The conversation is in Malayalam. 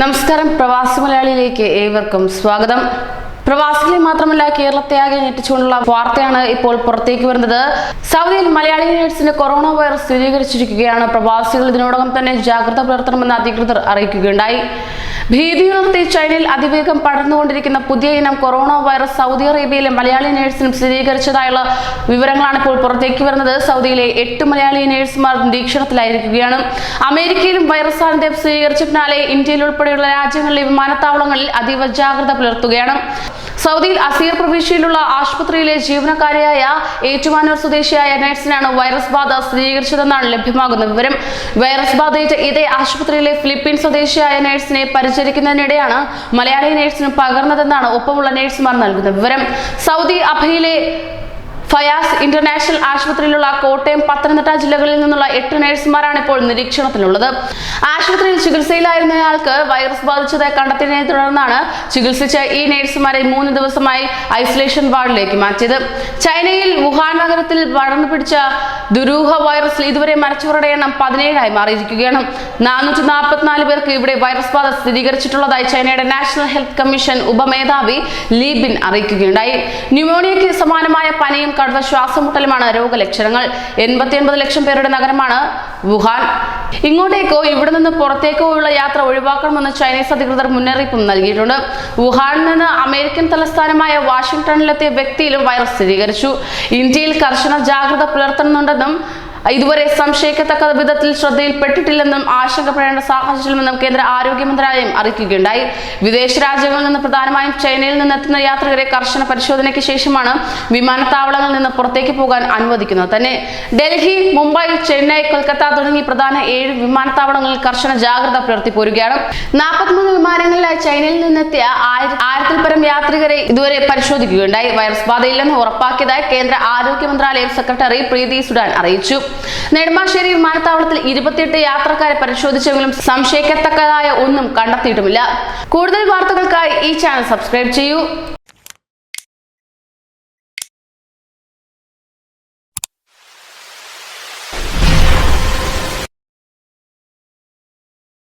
നമസ്കാരം. പ്രവാസി മലയാളിയിലേക്ക് ഏവർക്കും സ്വാഗതം. പ്രവാസികളെ മാത്രമല്ല കേരളത്തെ ആകെ ഞെട്ടിച്ചുകൊണ്ടുള്ള വാർത്തയാണ് ഇപ്പോൾ പുറത്തേക്ക് വരുന്നത്. സൗദിയിൽ മലയാളി നേഴ്സിന് കൊറോണ വൈറസ് സ്ഥിരീകരിച്ചിരിക്കുകയാണ്. പ്രവാസികൾ ഇതിനോടകം തന്നെ ജാഗ്രത പുലർത്തണമെന്ന് അധികൃതർ അറിയിക്കുകയുണ്ടായി. ഭീതിയുണർത്തി ചൈനയിൽ അതിവേഗം പടർന്നുകൊണ്ടിരിക്കുന്ന പുതിയ ഇനം കൊറോണ വൈറസ് സൗദി അറേബ്യയിലെ മലയാളി നേഴ്സിനും സ്ഥിരീകരിച്ചതായുള്ള വിവരങ്ങളാണ് ഇപ്പോൾ പുറത്തേക്ക് വരുന്നത്. സൗദിയിലെ എട്ട് മലയാളി നേഴ്സുമാർ നിരീക്ഷണത്തിലായിരിക്കുകയാണ്. അമേരിക്കയിലും വൈറസ് സാന്നിധ്യം സ്ഥിരീകരിച്ച പിന്നാലെ ഇന്ത്യയിൽ ഉൾപ്പെടെയുള്ള രാജ്യങ്ങളിലെ വിമാനത്താവളങ്ങളിൽ അതീവ ജാഗ്രത പുലർത്തുകയാണ്. സൗദിയിൽ അസീർ പ്രവിശ്യയിലുള്ള ആശുപത്രിയിലെ ജീവനക്കാരിയായ ഏറ്റുമാനൂർ സ്വദേശിയായ നഴ്സിനാണ് വൈറസ് ബാധ സ്ഥിരീകരിച്ചതെന്നാണ് ലഭ്യമാകുന്ന വിവരം. വൈറസ് ബാധയേറ്റ ഇതേ ആശുപത്രിയിലെ ഫിലിപ്പീൻ സ്വദേശിയായ നഴ്സിനെ പരിചരിക്കുന്നതിനിടെയാണ് മലയാളി നേഴ്സിന് പകർന്നതെന്നാണ് ഒപ്പമുള്ള നേഴ്സുമാർ നൽകുന്ന വിവരം. സൗദി അഭയിലെ ഫയാസ് ഇന്റർനാഷണൽ ആശുപത്രിയിലുള്ള കോട്ടയം പത്തനംതിട്ട ജില്ലകളിൽ നിന്നുള്ള എട്ട് നഴ്സുമാരാണ് ഇപ്പോൾ നിരീക്ഷണത്തിലുള്ളത്. ആശുപത്രിയിൽ ചികിത്സയിലായിരുന്നയാൾക്ക് വൈറസ് ബാധിച്ചതായി കണ്ടെത്തിയതിനെ തുടർന്നാണ് ചികിത്സിച്ച ഈ നഴ്സുമാരെ മൂന്ന് ദിവസമായി ഐസൊലേഷൻ വാർഡിലേക്ക് മാറ്റിയത്. ചൈനയിൽ വുഹാൻ നഗരത്തിൽ പടർന്നു പിടിച്ച ദുരൂഹ വൈറസിൽ ഇതുവരെ മരിച്ചവരുടെ എണ്ണം പതിനേഴായി മാറിയിരിക്കുകയാണ്. നാനൂറ്റി നാൽപ്പത്തിനാല് പേർക്ക് ഇവിടെ വൈറസ് ബാധ സ്ഥിരീകരിച്ചിട്ടുള്ളതായി ചൈനയുടെ നാഷണൽ ഹെൽത്ത് കമ്മീഷൻ ഉപമേധാവി ലീബിൻ അറിയിക്കുകയുണ്ടായി. ന്യൂമോണിയയ്ക്ക് സമാനമായ പനിയും കടുവ ശ്വാസമുട്ടലുമാണ് രോഗലക്ഷണങ്ങൾ. എൺപത്തിയൊൻപത് ലക്ഷം പേരുടെ നഗരമാണ് വുഹാൻ. ഇങ്ങോട്ടേക്കോ ഇവിടെ നിന്ന് പുറത്തേക്കോ ഉള്ള യാത്ര ഒഴിവാക്കണമെന്ന് ചൈനീസ് അധികൃതർ മുന്നറിയിപ്പും നൽകിയിട്ടുണ്ട്. വുഹാനിൽ നിന്ന് അമേരിക്കൻ തലസ്ഥാനമായ വാഷിംഗ്ടണിലെത്തിയ വ്യക്തിയിലും വൈറസ് സ്ഥിരീകരിച്ചു. ഇന്ത്യയിൽ കർശന ജാഗ്രത പുലർത്തുന്നുണ്ടെന്നും ഇതുവരെ സംശയിക്കത്തക്ക വിധത്തിൽ ശ്രദ്ധയിൽപ്പെട്ടിട്ടില്ലെന്നും ആശങ്കപ്പെടേണ്ട സാഹചര്യമെന്നും കേന്ദ്ര ആരോഗ്യ മന്ത്രാലയം അറിയിക്കുകയുണ്ടായി. വിദേശ രാജ്യങ്ങളിൽ നിന്ന് പ്രധാനമായും ചൈനയിൽ നിന്നെത്തുന്ന യാത്രികരെ കർശന പരിശോധനയ്ക്ക് ശേഷമാണ് വിമാനത്താവളങ്ങളിൽ നിന്ന് പുറത്തേക്ക് പോകാൻ അനുവദിക്കുന്നത്. തന്നെ ഡൽഹി മുംബൈ ചെന്നൈ കൊൽക്കത്ത തുടങ്ങി പ്രധാന ഏഴ് വിമാനത്താവളങ്ങളിൽ കർശന ജാഗ്രത പുലർത്തി പോരുകയാണ് നാൽപ്പത്തിമൂന്ന് വിമാനങ്ങളിലായി ചൈനയിൽ നിന്നെത്തിയ ആയിര- ആയിരത്തിൽ പരം യാത്രികരെ ഇതുവരെ പരിശോധിക്കുകയുണ്ടായി. വൈറസ് ബാധയില്ലെന്ന് ഉറപ്പാക്കിയതായി കേന്ദ്ര ആരോഗ്യ മന്ത്രാലയം സെക്രട്ടറി പ്രീതി സുഡാൻ അറിയിച്ചു. നെടുമ്പാശ്ശേരി വിമാനത്താവളത്തിൽ ഇരുപത്തിയെട്ട് യാത്രക്കാരെ പരിശോധിച്ചെങ്കിലും സംശയിക്കത്തക്കതായ ഒന്നും കണ്ടെത്തിയിട്ടുമില്ല. കൂടുതൽ വാർത്തകൾക്കായി ഈ ചാനൽ സബ്സ്ക്രൈബ് ചെയ്യൂ.